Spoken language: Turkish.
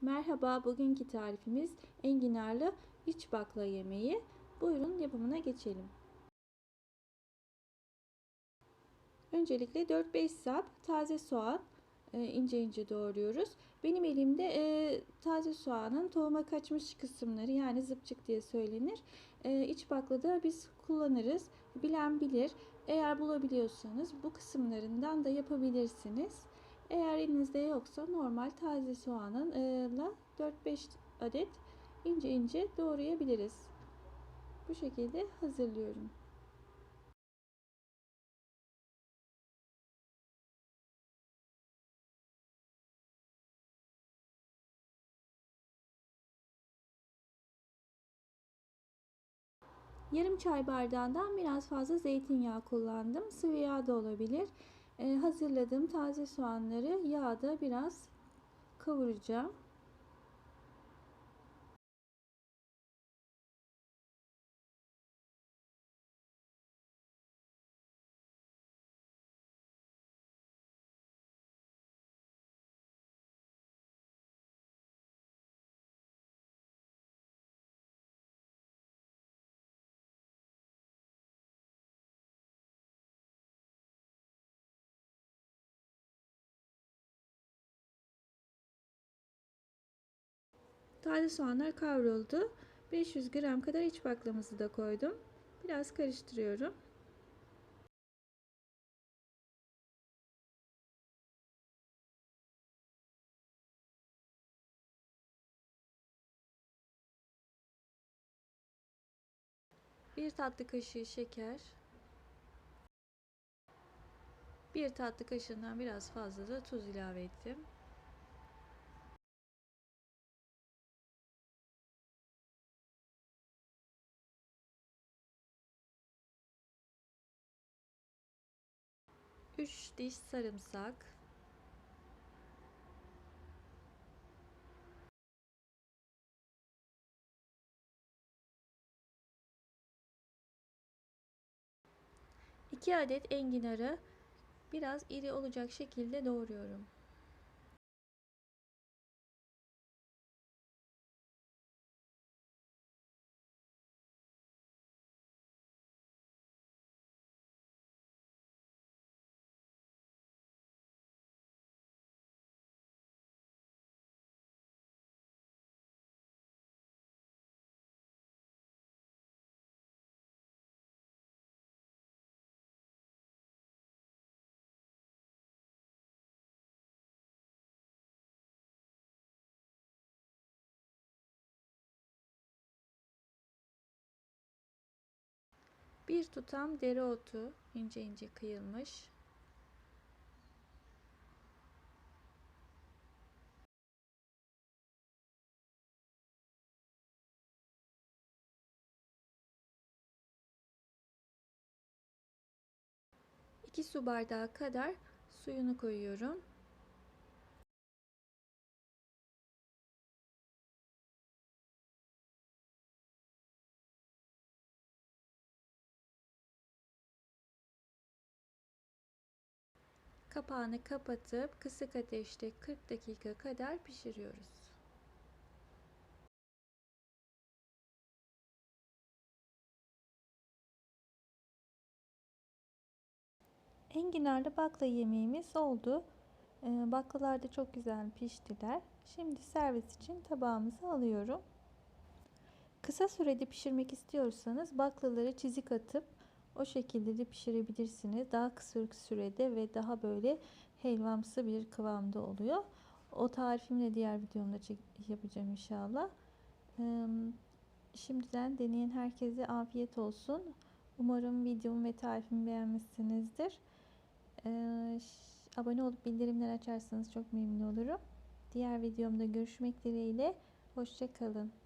Merhaba, bugünkü tarifimiz enginarlı iç bakla yemeği. Buyurun yapımına geçelim. Öncelikle 4-5 sap taze soğan e, ince ince doğruyoruz. Benim elimde e, taze soğanın tohuma kaçmış kısımları yani zıpçık diye söylenir. E, iç baklada biz kullanırız. Bilen bilir. Eğer bulabiliyorsanız bu kısımlarından da yapabilirsiniz. Eğer elinizde yoksa normal taze soğanınla 4-5 adet ince ince doğrayabiliriz. Bu şekilde hazırlıyorum. Yarım çay bardağından biraz fazla zeytinyağı kullandım. Sıvı yağ da olabilir. Ee, hazırladığım taze soğanları yağda biraz kavuracağım. Taze soğanlar kavruldu. 500 gram kadar iç baklamızı da koydum. Biraz karıştırıyorum. Bir tatlı kaşığı şeker. Bir tatlı kaşığından biraz fazla da tuz ilave ettim. 3 diş sarımsak, iki adet enginarı biraz iri olacak şekilde doğruyorum. Bir tutam dereotu ince ince kıyılmış. İki su bardağı kadar suyunu koyuyorum. 'Kapağını kapatıp kısık ateşte 40 dakika kadar pişiriyoruz. Enginarlı bakla yemeğimiz oldu. Ee, baklalar da çok güzel piştiler. Şimdi servis için tabağımıza alıyorum. Kısa sürede pişirmek istiyorsanız baklaları çizik atıp o şekilde de pişirebilirsiniz. Daha kısa sürede ve daha böyle helvamsı bir kıvamda oluyor. O tarifimi de diğer videomda yapacağım inşallah. Şimdiden deneyen herkese afiyet olsun. Umarım videomu ve tarifimi beğenmişsinizdir. Abone olup bildirimler açarsanız çok memnun olurum. Diğer videomda görüşmek dileğiyle. Hoşçakalın.